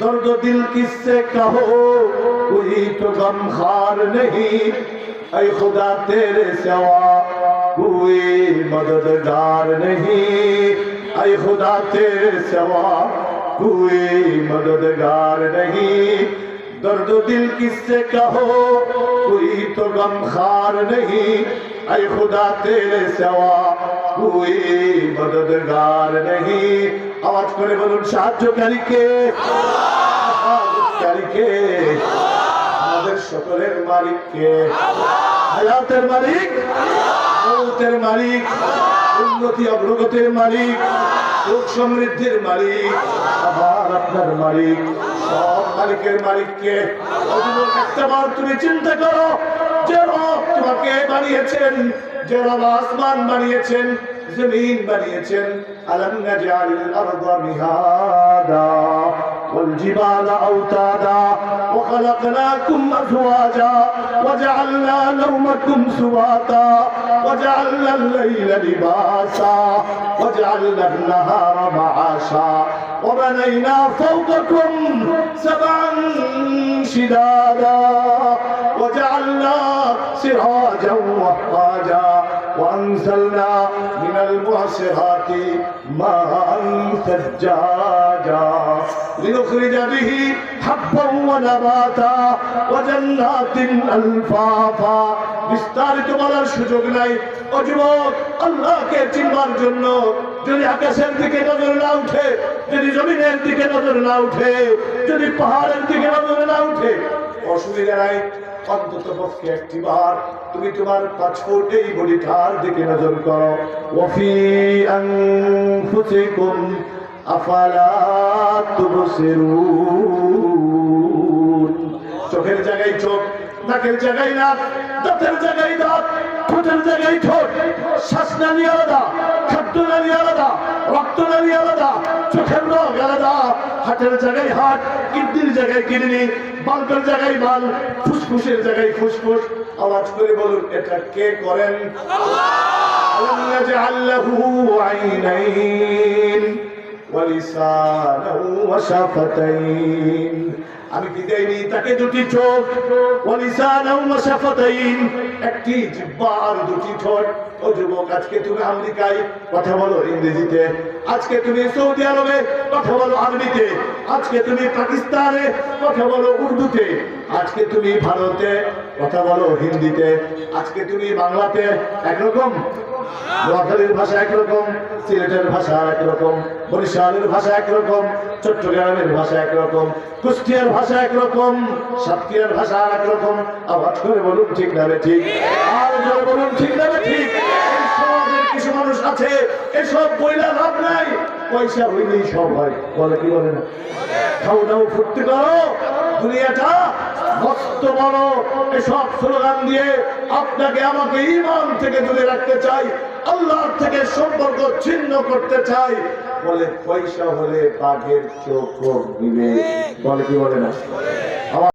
درد دل کس سے کہو؟ کوئی تو غم خار نہیں۔ اے خدا تیرے سوا کوئی مددگار نہیں۔ اے خدا تیرے سوا کوئی مددگار نہیں۔ درد و دل کس سے کہو؟ کوئی تو غم خار نہیں۔ اے خدا تیرے سوا کوئی مددگار نہیں۔ আওয়াজ করে বলুন, সাহায্যকারীকে। সাহায্যকারীকে। আমাদের সকলের মালিককে। হায়াতের মালিক, মৌতের মালিক, উন্নতি অগ্রগতির মালিক, সুখ সমৃদ্ধির মালিক, আবার আপনার মালিক। সব মালিকের মালিককে অযুবক একটাবার তুমি চিন্তা করো। যে রব তোমাকে বানিয়েছেন যে রব আসমান বানিয়েছেন জমিন বানিয়েছেন আলম নাজালিল আরদা মিহাদা والجبال أوتادا وخلقناكم أزواجا وجعلنا نومكم سباتا وجعلنا الليل لباسا وجعلنا النهار معاشا وبنينا فوقكم سبعا شدادا وجعلنا سراجا وهاجا وأنزلنا من المعصرات ماء ثجاجا لنخرج به حبا ونباتا وجنات ألفافا বিস্তারিত বলার সুযোগ নাই ও যুবক আল্লাহকে চিনবার জন্য যদি আকাশের দিকে নজর না উঠে যদি জমিনের দিকে নজর না উঠে যদি পাহাড়ের দিকে নজর না উঠে অসুবিধা নাই অন্তত পক্ষে একটি বার। তুমি তোমার পাছর এই বডিটার দিকে নজর করো। ওফি আনফুসিকুম, আফালা তুবসিরুন। চোখের জায়গায় চোখ, নাকের জায়গায় নাক, দাঁতের জায়গায় দাঁত, ঠোঁটের জায়গায় ঠোঁট। শ্বাস নালী আলাদা, খাদ্য নালী আলাদা, রক্ত নালী আলাদা, চোখের রোগ আলাদা। হাটের জায়গায় হাট কিডনির জায়গায় কিডনি বাল্বের জায়গায় বাল ফুসফুসের জায়গায় ফুসফুস আওয়াজ করে বলুন এটা কে করেন ألم نجعل له عينين ولسانا وشفتين আমি বিদায় নিই তাকে দুটি চোখ একটি জিব্বা আর দুটি ঠোঁট। ও যুবক, আজকে তুমি আমেরিকায় কথা বলো ইংরেজিতে। আজকে তুমি সৌদি আরবে কথা বলো আরবিতে। আজকে তুমি পাকিস্তানে কথা বলো উর্দুতে। আজকে তুমি ভারতে, কথা বলো হিন্দিতে। আজকে তুমি বাংলাতে একরকম, নোয়াখালীর ভাষা একরকম, সিলেটের ভাষা একরকম, বরিশালের ভাষা একরকম, চট্টগ্রামের ভাষা একরকম, কুষ্টিয়ার ভাষা একরকম, সাতক্ষীরার ভাষা একরকম। আওয়াজ করে বলুন ঠিক না ঠিক? আর বলুন ঠিক না ঠিক? কিছু মানুষ আছে, এসব বইলা পয়সা হইলেই সব হয়। বলে কি বলে না? খাও দাও ফুর্তি করো দুনিয়াটা মস্ত বড়। এসব স্লোগান দিয়ে আপনাকে, আমাকে ইমান থেকে দূরে রাখতে চাই, আল্লাহর থেকে সম্পর্ক ছিন্ন করতে চাই। বলে পয়সা হলে বাঘের চোখ দিবে। বলে কি বলে না?